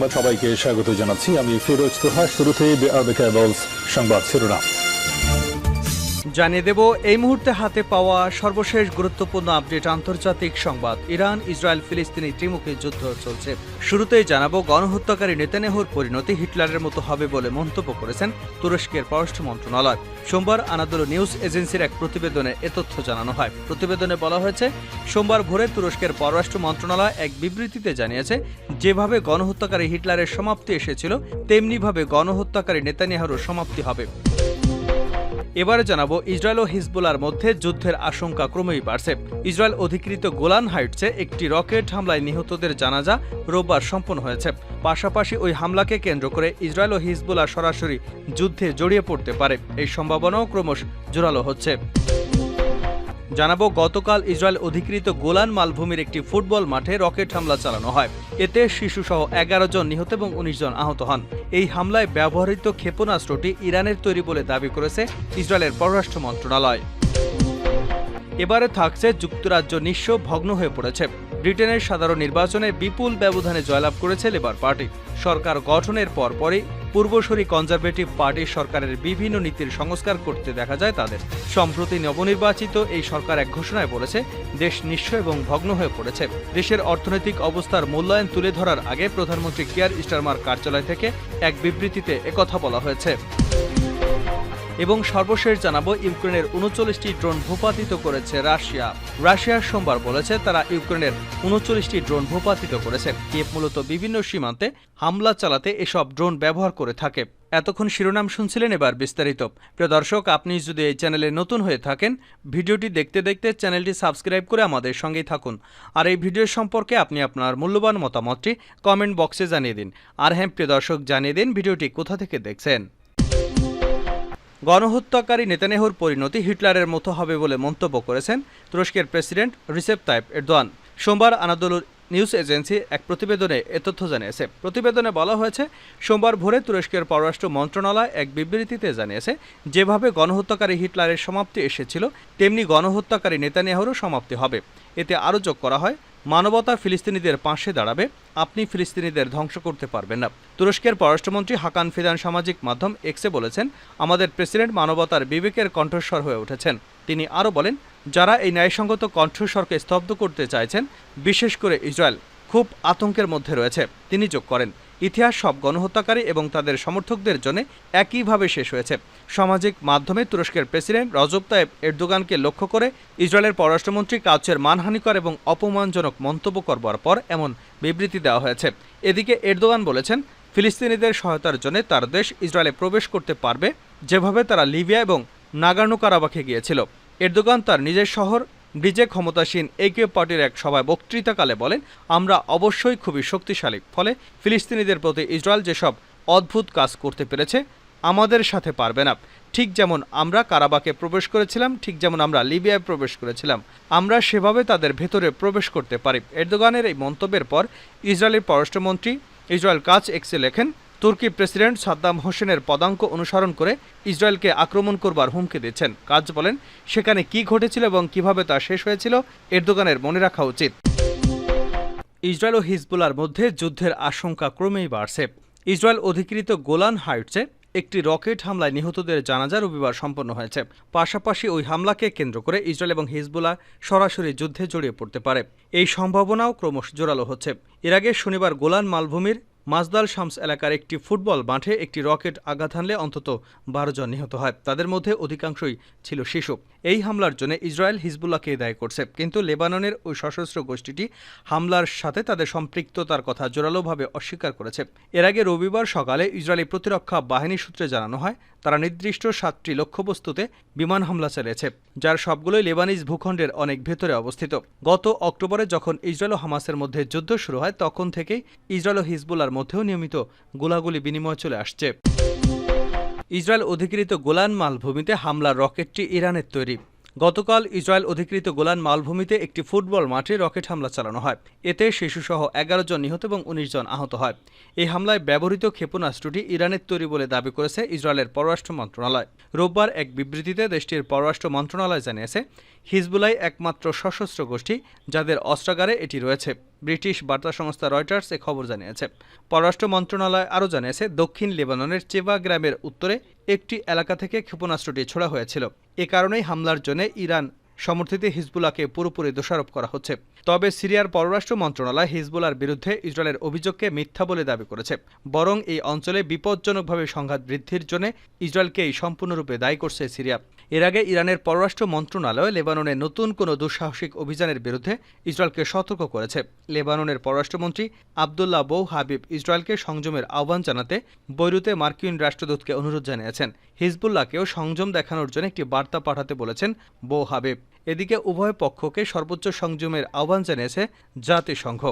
সংবাদ সবাইকে স্বাগত জানাচ্ছি। আমি ফিরোজ তোহা কেবলস সংবাদ শিরোনাম। জানিয়ে দেব, এই মুহূর্তে হাতে পাওয়া সর্বশেষ গুরুত্বপূর্ণ আপডেট আন্তর্জাতিক সংবাদ। ইরান, ইসরায়েল, ফিলিস্তিনি ত্রিমুখী যুদ্ধ চলছে। শুরুতেই জানাব, গণহত্যাকারী নেতানেহুর পরিণতি হিটলারের মতো হবে বলে মন্তব্য করেছেন তুরস্কের পররাষ্ট্র মন্ত্রণালয়। সোমবার আনাদুল নিউজ এজেন্সির এক প্রতিবেদনে এ তথ্য জানানো হয়। প্রতিবেদনে বলা হয়েছে, সোমবার ভোরে তুরস্কের পররাষ্ট্র মন্ত্রণালয় এক বিবৃতিতে জানিয়েছে যেভাবে গণহত্যাকারী হিটলারের সমাপ্তি এসেছিল, তেমনিভাবে গণহত্যাকারী নেতানিয়াহুরও সমাপ্তি হবে। এবারে জানাব ইসরায়েল ও হিজবুলার মধ্যে যুদ্ধের আশঙ্কা ক্রমেই বাড়ছে। ইসরায়েল অধিকৃত গোলান হাইটসে একটি রকেট হামলায় নিহতদের জানাজা রোববার সম্পন্ন হয়েছে। পাশাপাশি ওই হামলাকে কেন্দ্র করে ইসরায়েল ও হিজবুলা সরাসরি যুদ্ধে জড়িয়ে পড়তে পারে। এই সম্ভাবনাও ক্রমশ জোরালো হচ্ছে। জানাব, গতকাল ইসরায়েল অধিকৃত গোলান মালভূমির একটি ফুটবল মাঠে রকেট হামলা চালানো হয়। এতে শিশুসহ এগারো জন নিহত এবং উনিশ জন আহত হন। এই হামলায় ব্যবহৃত ক্ষেপণাস্ত্রটি ইরানের তৈরি বলে দাবি করেছে ইসরায়েলের পররাষ্ট্র মন্ত্রণালয়। এবারে থাকছে যুক্তরাজ্য নিঃস্ব ভগ্ন হয়ে পড়েছে। ব্রিটেনের সাধারণ নির্বাচনে বিপুল ব্যবধানে জয়লাভ করেছে লেবার পার্টি। সরকার গঠনের পর পরপরই পূর্বসরী কনজারভেটিভ পার্টির সরকারের বিভিন্ন নীতির সংস্কার করতে দেখা যায় তাদের। সম্প্রতি নবনির্বাচিত এই সরকার এক ঘোষণায় বলেছে, দেশ নিঃস্ব এবং ভগ্ন হয়ে পড়েছে। দেশের অর্থনৈতিক অবস্থার মূল্যায়ন তুলে ধরার আগে প্রধানমন্ত্রী কেয়ার স্টারমার কার্যালয় থেকে এক বিবৃতিতে একথা বলা হয়েছে। এবং সর্বশেষ জানাব, ইউক্রেনের উনচল্লিশটি ড্রোন ভূপাতিত করেছে রাশিয়া। রাশিয়া সোমবার বলেছে তারা ইউক্রেনের উনচল্লিশটি ড্রোন ভূপাতিত করেছে। কিয়েভ মূলত বিভিন্ন সীমান্তে হামলা চালাতে এসব ড্রোন ব্যবহার করে থাকে। এতক্ষণ শিরোনাম শুনছিলেন এবার বিস্তারিত। প্রিয় দর্শক, আপনি যদি এই চ্যানেলে নতুন হয়ে থাকেন, ভিডিওটি দেখতে দেখতে চ্যানেলটি সাবস্ক্রাইব করে আমাদের সঙ্গেই থাকুন। আর এই ভিডিও সম্পর্কে আপনি আপনার মূল্যবান মতামতটি কমেন্ট বক্সে জানিয়ে দিন। আর হ্যাঁ প্রিয় দর্শক, জানিয়ে দিন ভিডিওটি কোথা থেকে দেখছেন। গণহত্যাকারী নেতানেহুর পরিণতি হিটলারের মতো হবে বলে মন্তব্য করেছেন তুরস্কের প্রেসিডেন্ট রিসেপ তাইপ এরদোয়ান। সোমবার আনাদোলু নিউজ এজেন্সি এক প্রতিবেদনে এ তথ্য জানিয়েছে। প্রতিবেদনে বলা হয়েছে, সোমবার ভোরে তুরস্কের পররাষ্ট্র মন্ত্রণালয় এক বিবৃতিতে জানিয়েছে, যেভাবে গণহত্যাকারী হিটলারের সমাপ্তি এসেছিল, তেমনি গণহত্যাকারী নেতানিয়াহুরও সমাপ্তি হবে। এতে আরও যোগ করা হয়, মানবতা ফিলিস্তিনিদের পাশে দাঁড়াবে, আপনি ফিলিস্তিনিদের ধ্বংস করতে পারবেন না। তুরস্কের পররাষ্ট্রমন্ত্রী হাকান ফিদান সামাজিক মাধ্যম এক্সে বলেছেন, আমাদের প্রেসিডেন্ট মানবতার বিবেকের কণ্ঠস্বর হয়ে উঠেছেন। তিনি আরও বলেন যারা এই ন্যায়সঙ্গত কণ্ঠস্বরকে স্তব্ধ করতে চাইছেন, বিশেষ করে ইসরায়েল, খুব আতঙ্কের মধ্যে রয়েছে। তিনি যোগ করেন। ইতিহাস সব গণহত্যাকারী এবং তাদের সমর্থকদের জন্য একইভাবে শেষ হয়েছে। সামাজিক মাধ্যমে তুরস্কের প্রেসিডেন্ট রজব তায়েব এরদোগানকে লক্ষ্য করে ইসরায়েলের পররাষ্ট্রমন্ত্রী কাউচের মানহানিকর এবং অপমানজনক মন্তব্য করবার পর এমন বিবৃতি দেওয়া হয়েছে। এদিকে এরদোগান বলেছেন, ফিলিস্তিনিদের সহায়তার জন্য তার দেশ ইসরায়েলে প্রবেশ করতে পারবে যেভাবে তারা লিবিয়া এবং নাগার্নো কারাবাখে গিয়েছিল। এরদোগান তার নিজের শহর, ব্রিজে ক্ষমতাসীন একে পার্টির এক সভায় বক্তৃতাকালে বলেন, আমরা অবশ্যই খুবই শক্তিশালী। ফলে ফিলিস্তিনিদের প্রতি ইসরায়েল যেসব অদ্ভুত কাজ করতে পেরেছে, আমাদের সাথে পারবে না। ঠিক যেমন আমরা কারাবাকে প্রবেশ করেছিলাম, ঠিক যেমন আমরা লিবিয়ায় প্রবেশ করেছিলাম, আমরা সেভাবে তাদের ভেতরে প্রবেশ করতে পারি। এরদোগানের এই মন্তব্যের পর ইসরায়েলের পররাষ্ট্রমন্ত্রী ইসরায়েল কাজ এক্সে লেখেন তুর্কি প্রেসিডেন্ট সাদ্দাম হোসেনের পদাঙ্ক অনুসরণ করে ইসরায়েলকে আক্রমণ করবার হুমকি দিচ্ছেন। কাজ বলেন, সেখানে কি ঘটেছিল এবং কীভাবে তা শেষ হয়েছিল এরদোগানের মনে রাখা উচিত। ইসরায়েল ও হিজবুলার মধ্যে যুদ্ধের আশঙ্কা ক্রমেই বাড়ছে। ইসরায়েল অধিকৃত গোলান হাইটসে একটি রকেট হামলায় নিহতদের জানাজা রবিবার সম্পন্ন হয়েছে। পাশাপাশি ওই হামলাকে কেন্দ্র করে ইসরায়েল এবং হিজবুল্লাহ সরাসরি যুদ্ধে জড়িয়ে পড়তে পারে। এই সম্ভাবনাও ক্রমশ জোরালো হচ্ছে। এর আগে শনিবার গোলান মালভূমির মাজদাল শামস এলাকার একটি ফুটবল মাঠে একটি রকেট আঘাত হানলে অন্তত বারো জন নিহত হয়। তাদের মধ্যে অধিকাংশই ছিল শিশু। এই হামলার জন্য ইসরায়েল হিজবুল্লাহকে দায়ী করছে। কিন্তু লেবাননের ওই সশস্ত্র গোষ্ঠীটি হামলার সাথে তাদের সম্পৃক্ততার কথা জোরালোভাবে অস্বীকার করেছে। এর আগে রবিবার সকালে ইসরায়েলি প্রতিরক্ষা বাহিনী সূত্রে জানানো হয়, তারা নির্দিষ্ট সাতটি লক্ষ্যবস্তুতে বিমান হামলা চালিয়েছে, যার সবগুলোই লেবানিজ ভূখণ্ডের অনেক ভেতরে অবস্থিত। গত অক্টোবরে যখন ইসরায়েল ও হামাসের মধ্যে যুদ্ধ শুরু হয়, তখন থেকেই ইসরায়েল ও হিজবুল্লার মধ্যেও নিয়মিত গোলাগুলি বিনিময় চলে আসছে। ইসরায়েল অধিকৃত গোলান মালভূমিতে হামলার রকেটটি ইরানের তৈরি। গতকাল ইসরায়েল অধিকৃত গোলান মালভূমিতে একটি ফুটবল মাঠে রকেট হামলা চালানো হয়। এতে শিশুসহ এগারো জন নিহত এবং উনিশ জন আহত হয়। এই হামলায় ব্যবহৃত ক্ষেপণাস্ত্রটি ইরানের তৈরি বলে দাবি করেছে ইসরায়েলের পররাষ্ট্র মন্ত্রণালয়। রোববার এক বিবৃতিতে দেশটির পররাষ্ট্র মন্ত্রণালয় জানিয়েছে হিজবুলাই একমাত্র সশস্ত্র গোষ্ঠী, যাদের অস্ত্রাগারে এটি রয়েছে। ব্রিটিশ বার্তা সংস্থা রয়টার্স এ খবর জানিয়েছে। পররাষ্ট্র মন্ত্রণালয় আরও জানিয়েছে, দক্ষিণ লেবাননের চেবা গ্রামের উত্তরে একটি এলাকা থেকে ক্ষেপণাস্ত্রটি ছোড়া হয়েছিল। এ কারণেই হামলার জন্য ইরান সমর্থিত হিজবুল্লাহকে পুরোপুরি দোষারোপ করা হচ্ছে। তবে সিরিয়ার পররাষ্ট্র মন্ত্রণালয় হিজবুলার বিরুদ্ধে ইসরায়েলের অভিযোগকে মিথ্যা বলে দাবি করেছে। বরং এই অঞ্চলে বিপজ্জনকভাবে সংঘাত বৃদ্ধির জন্য ইসরায়েলকেই সম্পূর্ণরূপে দায়ী করছে সিরিয়া। এর আগে ইরানের পররাষ্ট্র মন্ত্রণালয় লেবাননে নতুন কোনো দুঃসাহসিক অভিযানের বিরুদ্ধে ইসরায়েলকে সতর্ক করেছে। লেবাননের পররাষ্ট্রমন্ত্রী আবদুল্লাহ বৌ হাবিব ইসরায়েলকে সংযমের আহ্বান জানাতে বৈরুতে মার্কিন রাষ্ট্রদূতকে অনুরোধ জানিয়েছেন। হিজবুল্লাহকেও সংযম দেখানোর জন্য একটি বার্তা পাঠাতে বলেছেন বৌ হাবিব। এদিকে উভয় পক্ষকে সর্বোচ্চ সংযমের আহ্বান জানিয়েছে জাতিসংঘ।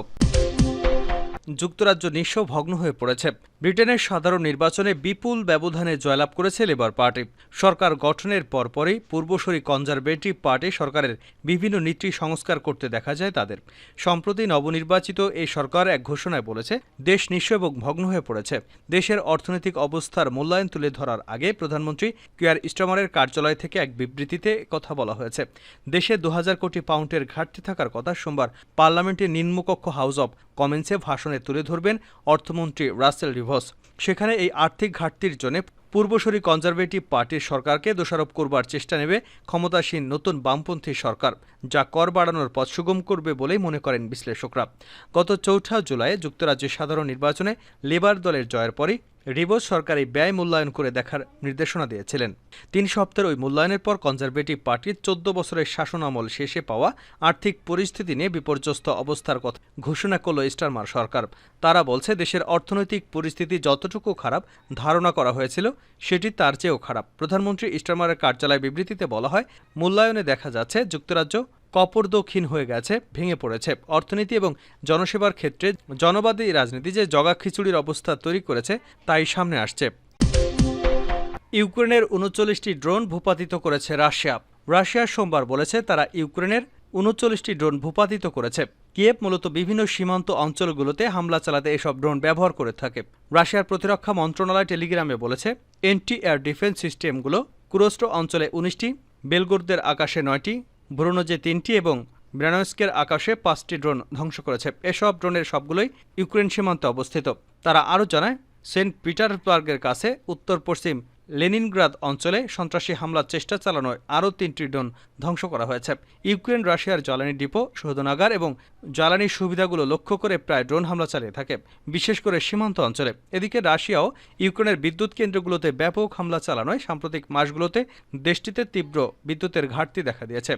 যুক্তরাজ্য নিঃস্ব ভগ্ন হয়ে পড়েছে। ব্রিটেনের সাধারণ নির্বাচনে বিপুল ব্যবধানে জয়লাভ করেছে লেবার পার্টি। সরকার গঠনের পরপরই পূর্বসরী কনজারভেটিভ পার্টি সরকারের বিভিন্ন নীতি সংস্কার করতে দেখা যায় তাদের। সম্প্রতি নবনির্বাচিত এই সরকার এক ঘোষণায় বলেছে, দেশ নিঃস্ব এবং ভগ্ন হয়ে পড়েছে। দেশের অর্থনৈতিক অবস্থার মূল্যায়ন তুলে ধরার আগে প্রধানমন্ত্রী কিয়ার স্টমারের কার্যালয় থেকে এক বিবৃতিতে কথা বলা হয়েছে, দেশে দু হাজার কোটি পাউন্ডের ঘাটতি থাকার কথা সোমবার পার্লামেন্টের নিম্নকক্ষ হাউস অব কমেন্সে ভাষণে তুলে ধরবেন অর্থমন্ত্রী রাসেল রিভস সেখানে এই আর্থিক ঘাটতির জন্য পূর্বসরী কনজারভেটিভ পার্টির সরকারকে দোষারোপ করবার চেষ্টা নেবে ক্ষমতাসীন নতুন বামপন্থী সরকার, যা কর বাড়ানোর পথ সুগম করবে বলেই মনে করেন বিশ্লেষকরা। গত চৌঠা জুলাই যুক্তরাজ্যের সাধারণ নির্বাচনে লেবার দলের জয়ের পরই রিবোস সরকারি ব্যয় মূল্যায়ন করে দেখার নির্দেশনা দিয়েছিলেন। তিন সপ্তাহের ওই মূল্যায়নের পর কনজারভেটিভ পার্টির চোদ্দ বছরের শাসনামল শেষে পাওয়া আর্থিক পরিস্থিতি নিয়ে বিপর্যস্ত অবস্থার কথা ঘোষণা করল স্টারমার সরকার। তারা বলছে, দেশের অর্থনৈতিক পরিস্থিতি যতটুকু খারাপ ধারণা করা হয়েছিল, সেটি তার চেয়েও খারাপ। প্রধানমন্ত্রী স্টারমারের কার্যালয় বিবৃতিতে বলা হয়, মূল্যায়নে দেখা যাচ্ছে, যুক্তরাজ্য কপর্দক্ষীণ হয়ে গেছে, ভেঙে পড়েছে। অর্থনীতি এবং জনসেবার ক্ষেত্রে জনবাদী রাজনীতি যে জগা খিচুড়ির অবস্থা তৈরি করেছে, তাই সামনে আসছে। ইউক্রেনের উনচল্লিশটি ড্রোন ভূপাতিত করেছে রাশিয়া। রাশিয়া সোমবার বলেছে তারা ইউক্রেনের উনচল্লিশটি ড্রোন ভূপাতিত করেছে। কিয়েভ মূলত বিভিন্ন সীমান্ত অঞ্চলগুলোতে হামলা চালাতে এসব ড্রোন ব্যবহার করে থাকে। রাশিয়ার প্রতিরক্ষা মন্ত্রণালয় টেলিগ্রামে বলেছে এন্টি এয়ার ডিফেন্স সিস্টেমগুলো কুরস্ট অঞ্চলে উনিশটি, বেলগোরদের আকাশে নয়টি ব্রোনোজে তিনটি এবং ব্রানস্কের আকাশে পাঁচটি ড্রোন ধ্বংস করেছে, এসব ড্রোনের সবগুলোই ইউক্রেন সীমান্তে অবস্থিত। তারা আরও জানায়, সেন্ট পিটারসবার্গের কাছে উত্তর পশ্চিম লেনিনগ্রাদ অঞ্চলে সন্ত্রাসী হামলার চেষ্টা চালানোয় আরও তিনটি ড্রোন ধ্বংস করা হয়েছে। ইউক্রেন রাশিয়ার জ্বালানি ডিপো শোধনাগার এবং জ্বালানি সুবিধাগুলো লক্ষ্য করে প্রায় ড্রোন হামলা চালিয়ে থাকে, বিশেষ করে সীমান্ত অঞ্চলে। এদিকে রাশিয়াও ইউক্রেনের বিদ্যুৎ কেন্দ্রগুলোতে ব্যাপক হামলা চালানোয় সাম্প্রতিক মাসগুলোতে দেশটিতে তীব্র বিদ্যুতের ঘাটতি দেখা দিয়েছে।